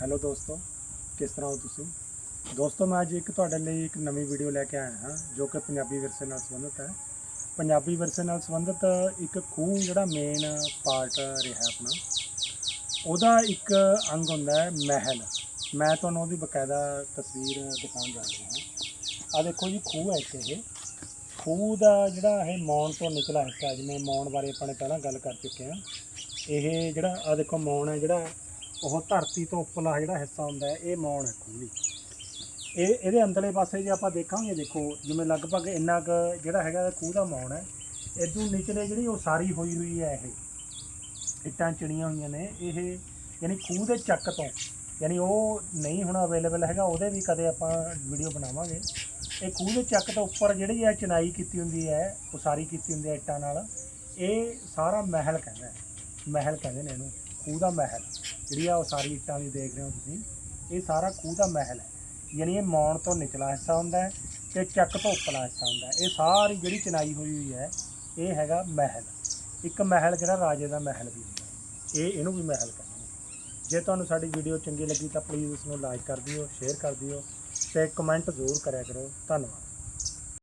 Hello ਦੋਸਤੋ ਕਿਸ ਤਰ੍ਹਾਂ ਹੋ ਤੁਸੀਂ? ਦੋਸਤੋ ਮੈਂ ਅੱਜ ਇੱਕ ਤੁਹਾਡੇ ਲਈ ਇੱਕ ਨਵੀਂ ਵੀਡੀਓ ਲੈ ਕੇ ਆਇਆ ਹਾਂ ਜੋ ਕਿ ਪੰਜਾਬੀ ਵਿਰਸੇ ਨਾਲ ਸੰਬੰਧਿਤ ਹੈ। ਪੰਜਾਬੀ ਵਿਰਸੇ ਨਾਲ ਸੰਬੰਧਿਤ ਇੱਕ ਖੂਹ ਜਿਹੜਾ ਮੇਨ ਪਾਰਟ ਰਿਹਾ ਆਪਣਾ ਉਹਦਾ ਇੱਕ ਅੰਗ ਹੁੰਦਾ ਹੈ ਮਹਿਲ। ਮੈਂ ਤੁਹਾਨੂੰ ਉਹਦੀ ਬਕਾਇਦਾ ਤਸਵੀਰ ਦਿਖਾਉਣ ਜਾ ਰਿਹਾ ਹਾਂ। ਆ ਦੇਖੋ ਜੀ ਖੂਹ ਹੈ ਇੱਥੇ ਇਹ। ਖੂਹ ਦਾ ਜਿਹੜਾ ਇਹ ਮੌਣ ਤੋਂ ਨਿਕਲਾ ਹਿੱਸਾ ਹੈ, ਜਿਵੇਂ ਮੌਣ ਬਾਰੇ ਆਪਾਂ ਨੇ ਪਹਿਲਾਂ ਗੱਲ ਕਰ ਚੁੱਕੇ ਹਾਂ। ਇਹ ਜਿਹੜਾ ਆ ਦੇਖੋ ਮੌਣ ਹੈ ਜਿਹੜਾ ਉਹ ਧਰਤੀ ਤੋਂ ਉੱਪਰਲਾ ਜਿਹੜਾ ਹਿੱਸਾ ਹੁੰਦਾ ਹੈ, ਇਹ ਮੌਣ ਹੈ ਖੂਹ ਦੀ ਇਹ, ਇਹਦੇ ਅੰਦਰਲੇ ਪਾਸੇ ਜੇ ਆਪਾਂ ਦੇਖਾਂਗੇ, ਦੇਖੋ, ਜਿਵੇਂ ਲਗਭਗ ਇੰਨਾ ਕੁ ਜਿਹੜਾ ਹੈਗਾ ਖੂਹ ਦਾ ਮੌਣ ਹੈ ਇਦੋਂ ਨਿਚਲੇ ਜਿਹੜੀ ਉਹ ਸਾਰੀ ਹੋਈ ਹੋਈ ਹੈ ਇਹ। ਇੱਟਾਂ ਚਿਣੀਆਂ ਹੋਈਆਂ ਨੇ, ਇਹ ਯਾਨੀ ਖੂਹ ਦੇ ਚੱਕ ਤੋਂ, ਯਾਨੀ ਉਹ ਨਹੀਂ ਹੁਣ ਅਵੇਲੇਬਲ ਹੈਗਾ, ਉਹਦੇ ਵੀ ਕਦੇ ਆਪਾਂ ਵੀਡੀਓ ਬਣਾਵਾਂਗੇ। ਇਹ ਖੂਹ ਦੇ ਚੱਕ ਤੋਂ ਉੱਪਰ ਜਿਹੜੀ ਹੈ ਚਿਣਾਈ ਕੀਤੀ ਹੁੰਦੀ ਹੈ, ਉਸਾਰੀ ਕੀਤੀ ਹੁੰਦੀ ਹੈ ਇੱਟਾਂ ਨਾਲ, ਇਹ ਸਾਰਾ ਮਹਿਲ ਕਹਿੰਦਾ ਹੈ। ਮਹਿਲ ਕਹਿੰਦੇ ਨੇ ਇਹਨੂੰ, ਖੂਹ ਦਾ ਮਹਿਲ। ਜਿਹੜੀ ਆ ਉਹ ਸਾਰੀ ਇੱਟਾਂ ਦੀ ਦੇਖ ਰਹੇ ਹੋ ਤੁਸੀਂ, ਇਹ ਸਾਰਾ ਖੂਹ ਦਾ ਮਹਿਲ ਹੈ। ਯਾਨੀ ਇਹ ਮੌਣ ਤੋਂ ਨਿਚਲਾ ਹਿੱਸਾ ਹੁੰਦਾ ਹੈ ਤੇ ਚੱਕ ਤੋਂ ਉੱਪਰਲਾ ਹਿੱਸਾ ਹੁੰਦਾ ਹੈ। ਇਹ ਸਾਰੀ ਜਿਹੜੀ ਚਿਣਾਈ ਹੋਈ ਹੋਈ ਹੈ, ਇਹ ਹੈਗਾ ਮਹਿਲ। ਇੱਕ ਮਹਿਲ ਜਿਹੜਾ ਰਾਜੇ ਦਾ ਮਹਿਲ ਵੀ ਹੁੰਦਾ ਇਹ ਇਹਨੂੰ ਵੀ ਮਹਿਲ ਕਹਿੰਦੇ ਨੇ। ਜੇ ਤੁਹਾਨੂੰ ਸਾਡੀ ਵੀਡੀਓ ਚੰਗੀ ਲੱਗੀ ਤਾਂ ਪਲੀਜ਼ ਇਸ ਨੂੰ ਲਾਈਕ ਕਰ ਦਿਓ ਸ਼ੇਅਰ ਕਰ ਦਿਓ ਤੇ ਕਮੈਂਟ ਜ਼ਰੂਰ ਕਰਿਆ ਕਰੋ। ਧੰਨਵਾਦ।